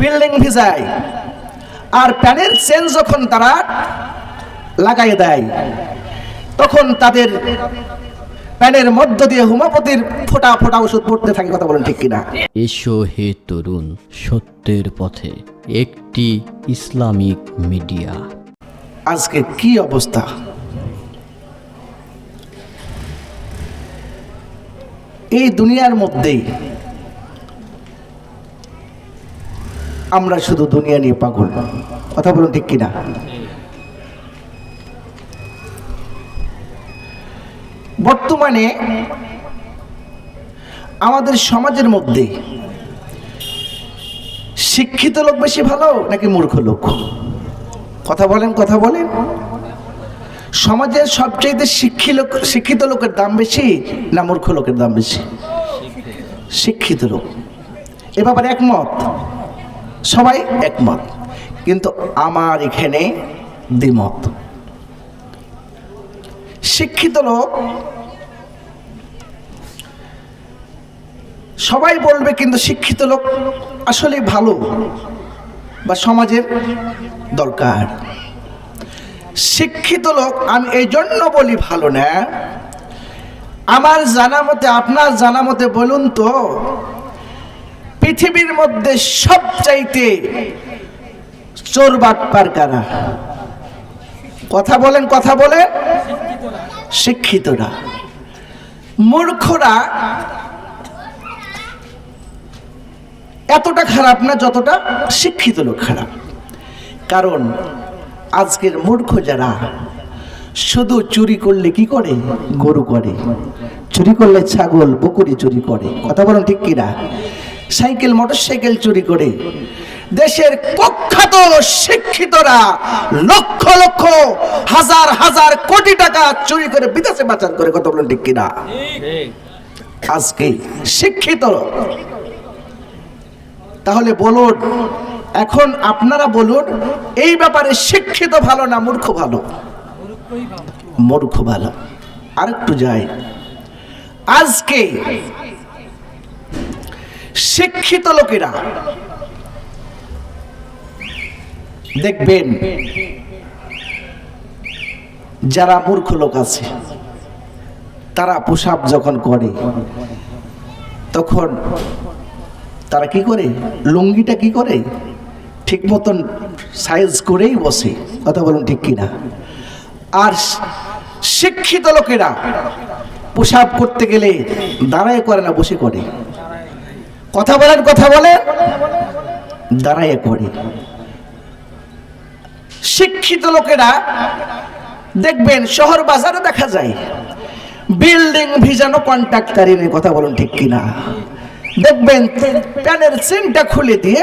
Building ভিজায়। আর প্যানের chain যখন তারা লাগাই দেয় তখন তাদের প্যানের মধ্য দিয়ে হোমিওপ্যাথির ফোটা ফোটা ওষুধ পড়তে থাকে কথা বলেন ঠিক কিনা? এসো হে তরুণ সত্যের পথে একটি ইসলামিক মিডিয়া। আজকে কি অবস্থা? এই দুনিয়ার মধ্যেই আমরা শুধু দুনিয়া নিয়ে পাগল কথা বলুন ঠিক কিনা? বর্তমানে আমাদের সমাজের মধ্যে শিক্ষিত লোক বেশি ভালো নাকি মূর্খ লোক? কথা বলেন কথা বলেন। সমাজের সবচেয়ে শিক্ষিত শিক্ষিত লোকের দাম বেশি না মূর্খ লোকের দাম বেশি? শিক্ষিত লোক। এ ব্যাপারে একমত। সবাই একমত। কিন্তু আমার এখানে দ্বিমত। শিক্ষিত লোক সবাই বলবে কিন্তু শিক্ষিত লোক আসলে ভালো বা সমাজের দরকার। শিক্ষিত লোক আমি এই জন্য বলি ভালো না। আমার জানা মতে, আপনার জানা মতে বলুন তো পৃথিবীর মধ্যে সবচাইতে চোর বাটপার কারা? কথা বলেন, কথা বলে। শিক্ষিতরা। মূর্খরা এতটা খারাপ না যতটা শিক্ষিত লোক খারাপ। কারণ আজকের মূর্খ যারা, শুধু চুরি করলে কি করে? গরু করে। চুরি করলে ছাগল বকুরি চুরি করে। কথা বলেন ঠিক কিনা? সাইকেল মোটর সাইকেল চুরি করে। দেশের কুখ্যাত শিক্ষিতরা লক্ষ লক্ষ, হাজার হাজার কোটি টাকা চুরি করে বিদেশে পাচার করে, কথা বলেন ঠিক কিনা? আজকে শিক্ষিত। তাহলে বলুন, এখন আপনারা বলুন, এই ব্যাপারে শিক্ষিত ভালো না মূর্খ ভালো? মূর্খ ভালো। আরেকটু যাই আজকে শিক্ষিত লোকেরা। দেখবেন, যারা মূর্খ লোক আছে, তারা পোশাক যখন করে তখন তারা কি করে? লুঙ্গিটা কি করে? ঠিক মতন সাইজ করেই বসে। কথা বলুন ঠিক কিনা? আর শিক্ষিত লোকেরা পোশাক করতে গেলে দাঁড়ায় করে না, বসে করে। কথা বলেন কথা বলেন। দাঁড়ায় করে শিক্ষিত লোকেরা দেখবেন শহর বাজারে দেখা যায় বিল্ডিং ভিজানো কন্ট্রাক্টারি নিয়ে কথা বলুন ঠিক কিনা। দেখবেন প্যানের চেনটা খুলে দিয়ে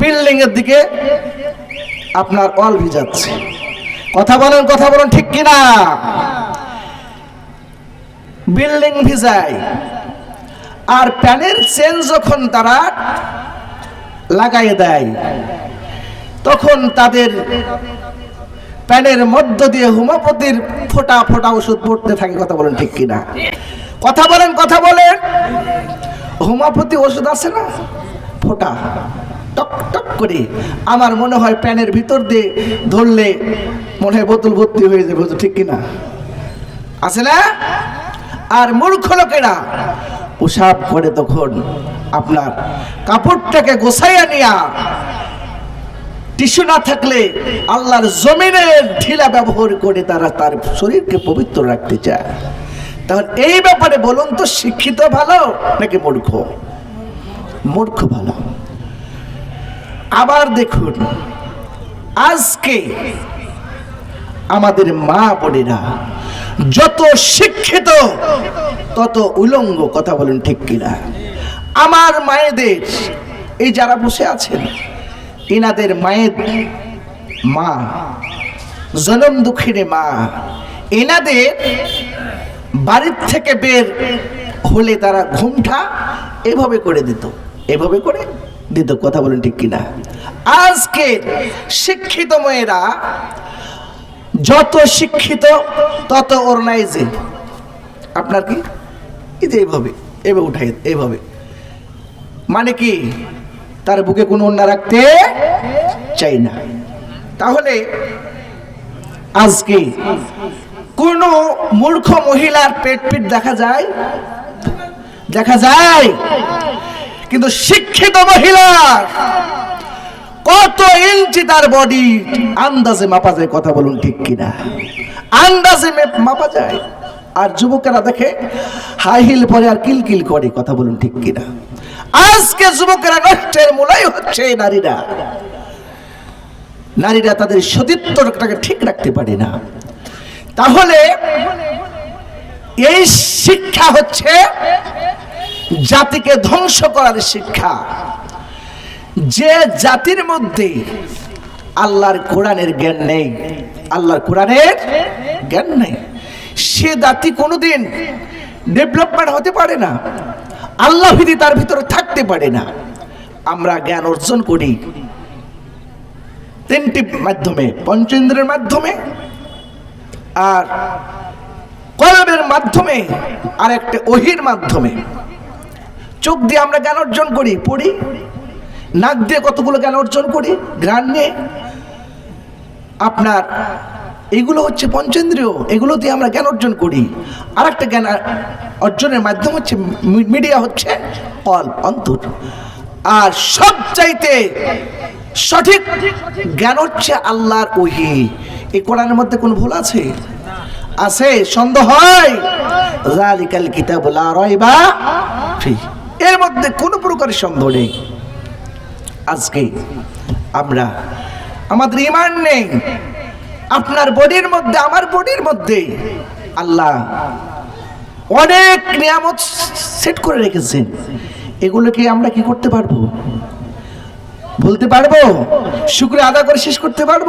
বিল্ডিং এর দিকে আপনার অল ভিজাচ্ছে। কথা বলেন কথা বলেন ঠিক কিনা। বিল্ডিং ভিজায় আর প্যানের চেন যখন তারা লাগাই দেয়, তখন তাদের প্যানের মধ্য দিয়ে হোমিওপ্যাথির ফোটা ফোটা ওষুধ পড়তে থাকে, কথা বলেন ঠিক কিনা? কথা বলেন কথা বলেন। হোমিওপ্যাথি ওষুধ আছে না? ফোটা। টক টক করে। আমার মনে হয় প্যানের ভিতর দিয়ে ধরলে মনে হয় বোতল ভর্তি হয়ে যাবে ঠিক কিনা? আছে না? আর মূর্খ লোকেরা পোশাক করে তখন আপনার কাপড়টাকে গোছাইয়া নিয়া টিস্যু না থাকলে আল্লাহর জমিনের ঢিলা ব্যবহার করে তারা তার শরীরকে পবিত্র রাখতে চায়। তাহলে এই ব্যাপারে বলুন তো, শিক্ষিত ভালো নাকি মূর্খ? মূর্খ ভালো। আবার দেখুন, আজকে আমাদের মা বোনেরা যত শিক্ষিত, তত উলঙ্গ কথা বলেন ঠিক কিনা। আমার মায়েদের, এই যারা বসে আছেন এনাদের মায়ের মা, জনম দুঃখিনী মা এনাদের বাড়ির থেকে বের হলে তারা ঘুমটা এভাবে করে দিত, এভাবে করে দিত, কথা বলেন ঠিক কিনা। আজকে শিক্ষিত মেয়েরা, যত শিক্ষিত তত ওর নাই যে। আপনার কি? এই যে এইভাবে এভাবে উঠাই, এইভাবে। মানে কি? তার বুকে কোনো অন্য রাখতে চাই না। তাহলে আজকে কোন মূর্খ মহিলার পেট পিট দেখা যায়? দেখা যায়। কিন্তু শিক্ষিত মহিলার কত ইঞ্চি তার বডি আন্দাজে মাপা যায় কথা বলুন ঠিক কিনা? আন্দাজে মাপা যায়। আর যুবকেরা দেখে, হাই হিল পরে আর কিলকিল করে, কথা বলুন ঠিক কিনা। আজকে যুবকেরা নষ্টের মূলাই হচ্ছে নারীরা। নারীরা তাদের সতীত্বটাকে ঠিক রাখতে পারে না। তাহলে এই শিক্ষা হচ্ছে জাতিকে ধ্বংস করার শিক্ষা। যে জাতির মধ্যে আল্লাহর কোরআনের জ্ঞান নেই, আল্লাহর কোরআনের জ্ঞান নেই। সে জাতি কোনোদিন ডেভেলপমেন্ট হতে পারে না। আল্লাহ ভীতি তার ভিতরে থাকতে পারে না, আমরা জ্ঞান অর্জন করি। তিনটি মাধ্যমে, পঞ্চেন্দ্রের মাধ্যমে আর কলবের মাধ্যমে আর একটা ওহির মাধ্যমে। চোখ দিয়ে আমরা জ্ঞান অর্জন করি, পড়ি। নাক দিয়ে কতগুলো জ্ঞান অর্জন করি, ঘ্রাণ নিয়ে। আপনার এগুলো হচ্ছে পঞ্চেন্দ্রিয়। এগুলো দিয়ে আমরা জ্ঞান অর্জন করি। আর একটা জ্ঞান অর্জনের মাধ্যম হচ্ছে মিডিয়া হচ্ছে অল অন্তর। আর সব চাইতে সঠিক জ্ঞান হচ্ছে আল্লাহর ওহি। এই কোরআনের মধ্যে কোনো ভুল আছে? আছে, সন্দেহ হয়। এর মধ্যে কোনো প্রকারের সন্দেহ নেই। আজকে আমরা, আমাদের ইমান নেই। আপনার বডির মধ্যে, আমার বডির মধ্যে। আল্লাহ অনেক নিয়ামত সেট করে রেখেছেন। এগুলোকে আমরা কি করতে পারব? বলতে পারব? শুক্র আদা করে শেষ করতে পারব?